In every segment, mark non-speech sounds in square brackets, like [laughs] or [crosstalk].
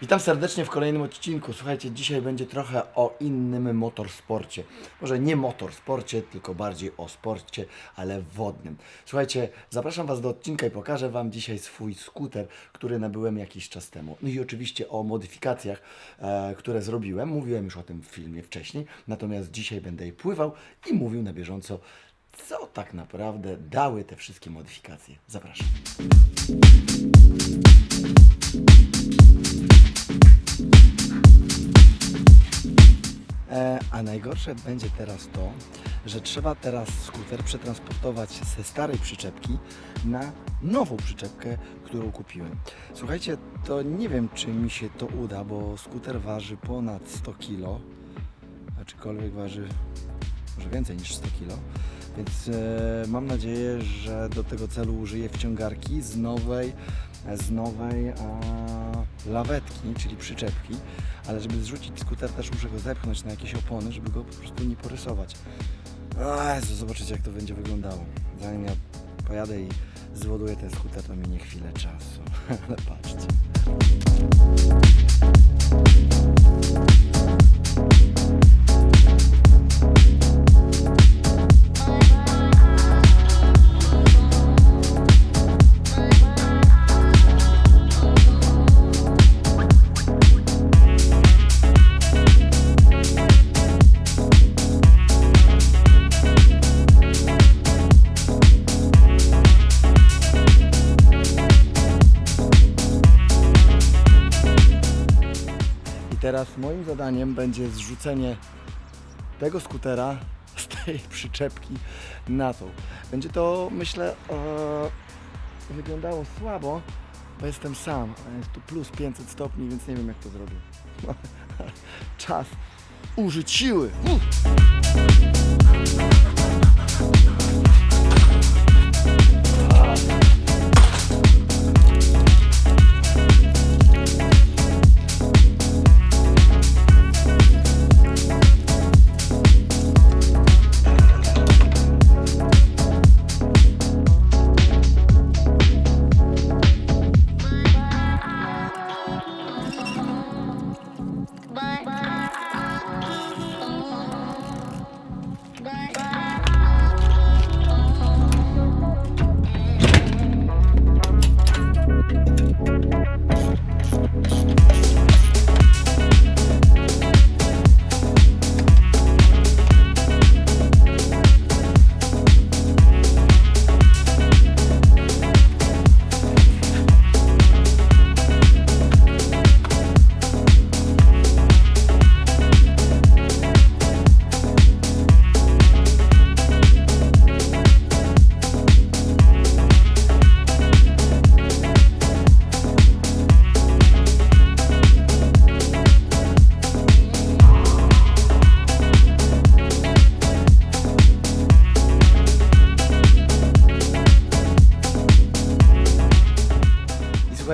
Witam serdecznie w kolejnym odcinku. Słuchajcie, dzisiaj będzie trochę o innym motorsporcie. Może nie motorsporcie, tylko bardziej o sporcie, ale wodnym. Słuchajcie, zapraszam Was do odcinka i pokażę Wam dzisiaj swój skuter, który nabyłem jakiś czas temu. No i oczywiście o modyfikacjach, e, które zrobiłem. Mówiłem już o tym w filmie wcześniej, natomiast dzisiaj będę je pływał i mówił na bieżąco, co tak naprawdę dały te wszystkie modyfikacje. Zapraszam. A najgorsze będzie teraz to, że trzeba teraz skuter przetransportować ze starej przyczepki na nową przyczepkę, którą kupiłem. Słuchajcie, to nie wiem, czy mi się to uda, bo skuter waży ponad 100 kg, aczkolwiek waży może więcej niż 100 kg. Więc e, mam nadzieję, że do tego celu użyję wciągarki z nowej, z nowej a, lawetki, czyli przyczepki. Ale żeby zrzucić skuter też muszę go zepchnąć na jakieś opony, żeby go po prostu nie porysować. O Jezu, zobaczycie jak to będzie wyglądało. Zanim ja pojadę i zwoduję ten skuter, to minie chwilę czasu. [laughs] Ale patrzcie. Teraz moim zadaniem będzie zrzucenie tego skutera [laughs] z tej przyczepki na tą. Będzie to, myślę, e, wyglądało słabo, bo jestem sam. Jest tu plus 500 stopni, więc nie wiem jak to zrobię. [laughs] Czas użyć siły.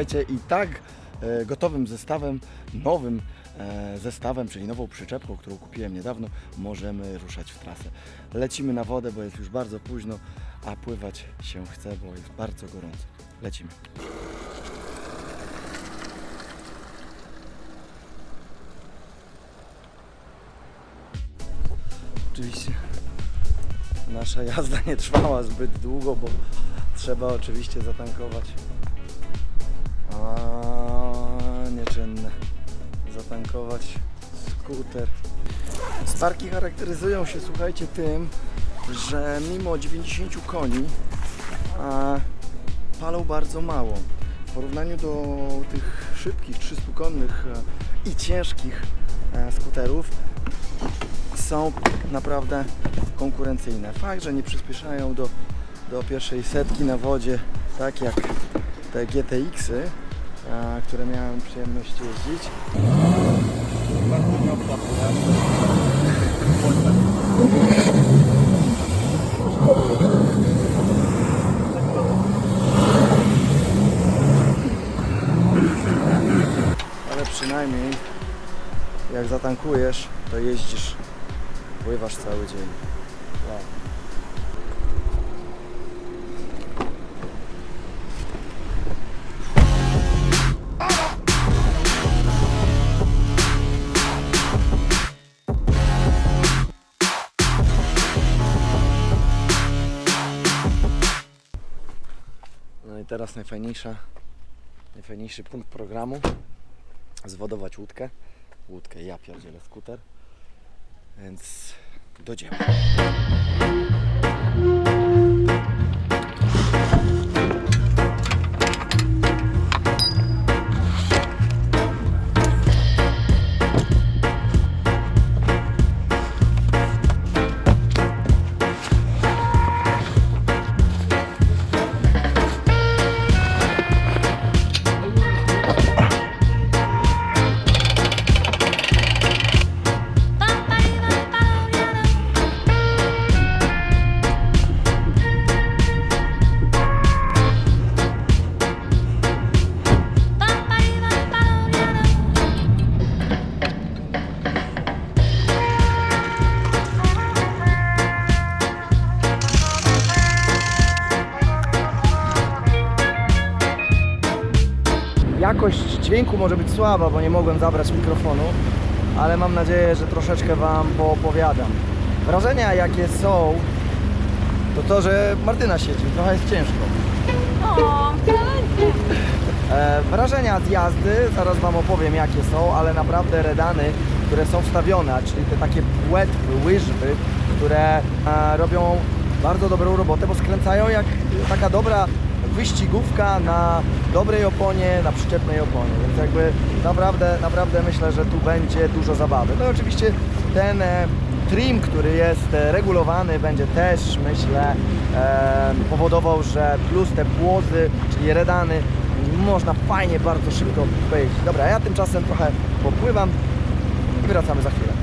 Słuchajcie, i tak e, gotowym zestawem, nowym e, zestawem, czyli nową przyczepką, którą kupiłem niedawno, możemy ruszać w trasę. Lecimy na wodę, bo jest już bardzo późno, a pływać się chce, bo jest bardzo gorąco. Lecimy. Oczywiście nasza jazda nie trwała zbyt długo, bo trzeba oczywiście zatankować Zatankować skuter. Starki charakteryzują się, słuchajcie, tym, że mimo 90 koni a, palą bardzo mało. W porównaniu do tych szybkich 300-konnych e, i ciężkich e, skuterów są naprawdę konkurencyjne. Fakt, że nie przyspieszają do, do pierwszej setki na wodzie, tak jak te GTX-y, które miałem przyjemność jeździć. Ale przynajmniej jak zatankujesz, to jeździsz, pływasz cały dzień. Wow. Teraz najfajniejsza, najfajniejszy punkt programu. Zwodować łódkę. Łódkę, ja pierdzielę skuter. Więc do dzieła. Dźwięku może być słaba, bo nie mogłem zabrać mikrofonu, ale mam nadzieję, że troszeczkę Wam poopowiadam. Wrażenia jakie są, to to, że Martyna siedzi, trochę jest ciężko. O, E, wrażenia z jazdy, zaraz Wam opowiem jakie są, ale naprawdę redany, które są wstawione, czyli te takie płetwy, łyżwy, które e, robią bardzo dobrą robotę, bo skręcają jak taka dobra wyścigówka na dobrej oponie, na przyczepnej oponie, więc jakby naprawdę, naprawdę myślę, że tu będzie dużo zabawy. No i oczywiście ten e, trim, który jest e, regulowany, będzie też, myślę, e, powodował, że plus te płozy, czyli redany, można fajnie, bardzo szybko pojeździć. Dobra, ja tymczasem trochę popływam i wracamy za chwilę.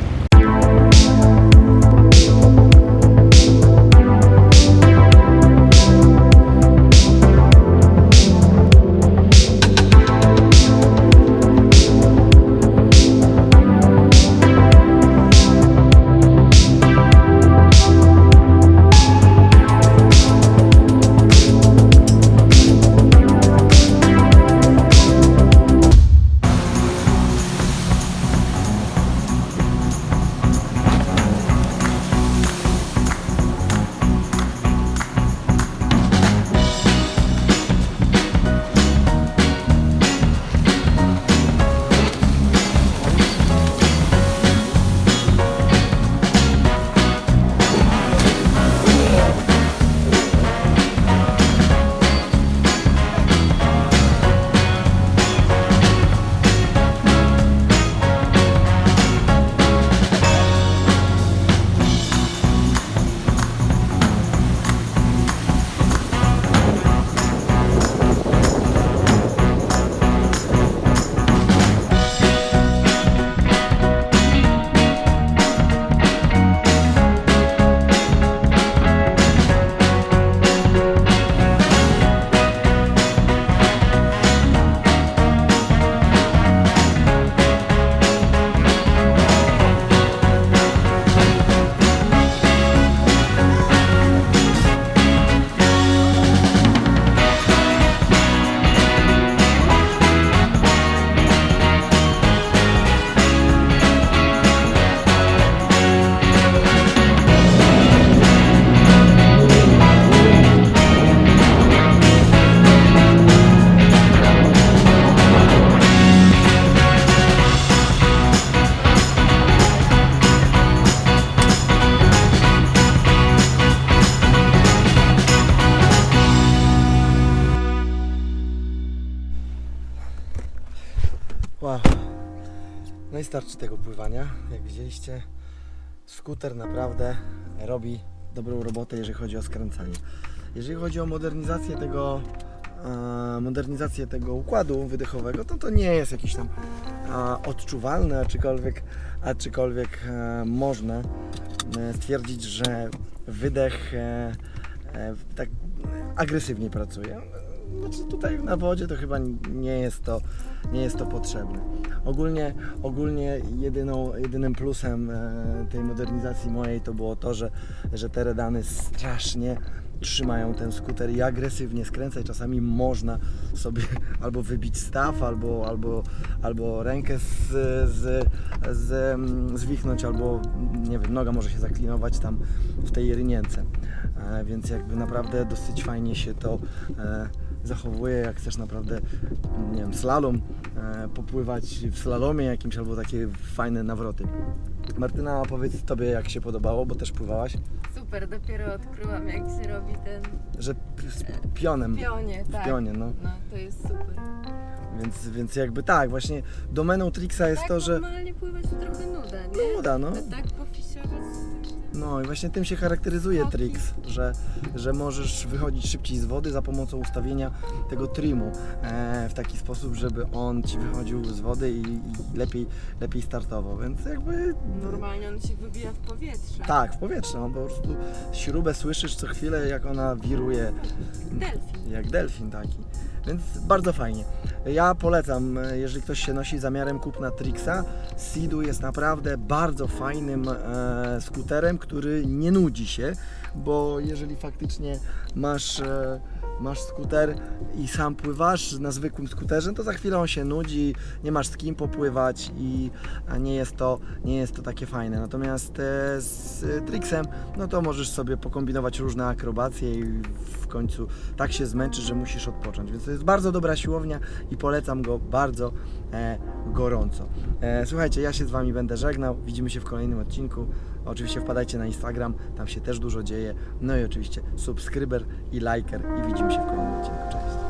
Starczy tego pływania. Jak widzieliście, skuter naprawdę robi dobrą robotę, jeżeli chodzi o skręcanie. Jeżeli chodzi o modernizację tego, e, modernizację tego układu wydechowego, to to nie jest jakieś tam e, odczuwalne, aczkolwiek, aczkolwiek e, można stwierdzić, że wydech tak agresywnie pracuje. Znaczy tutaj na wodzie to chyba nie jest to, nie jest to potrzebne. Ogólnie, ogólnie jedyną, jedynym plusem e, tej modernizacji mojej to było to, że, że te redany strasznie trzymają ten skuter i agresywnie skręca i czasami można sobie [laughs] albo wybić staw, albo, albo, albo rękę z, z, z, mm, zwichnąć, albo nie wiem, noga może się zaklinować tam w tej rynience. E, Więc jakby naprawdę dosyć fajnie się to e, zachowuje, jak chcesz naprawdę, nie wiem, slalom, e, popływać w slalomie jakimś albo takie fajne nawroty. Martyna, powiedz Tobie jak się podobało, bo też pływałaś, Super, dopiero odkryłam jak się robi ten że p- z pionem, w pionie, tak. pionie, no. No, to jest super. Więc, więc jakby tak, właśnie domeną Trixa jest tak to, że normalnie pływać to trochę nuda, nie? nuda, no. A tak pofisiować... No i właśnie tym się charakteryzuje. Trix, że, że możesz wychodzić szybciej z wody za pomocą ustawienia tego trimu e, w taki sposób, żeby on ci wychodził z wody i, i lepiej, lepiej startował, więc jakby Normalnie on się wybija w powietrze. tak, w powietrze, no po prostu śrubę słyszysz co chwilę jak ona wiruje Delfin. jak delfin taki. Więc bardzo fajnie. Ja polecam, e, jeżeli ktoś się nosi zamiarem kupna Trixa, Sidu jest naprawdę bardzo fajnym e, skuterem, który nie nudzi się, bo jeżeli faktycznie masz, e, masz skuter i sam pływasz na zwykłym skuterze, to za chwilę on się nudzi, nie masz z kim popływać i nie jest to, nie jest to takie fajne. Natomiast e, z Trixem, no to możesz sobie pokombinować różne akrobacje i w końcu tak się zmęczysz, że musisz odpocząć. Więc to jest bardzo dobra siłownia i polecam go bardzo e, gorąco. E, słuchajcie, ja się z Wami będę żegnał. Widzimy się w kolejnym odcinku. Oczywiście wpadajcie na Instagram, tam się też dużo dzieje. No i oczywiście subskryber i liker i widzimy się w kolejnym odcinku. Cześć!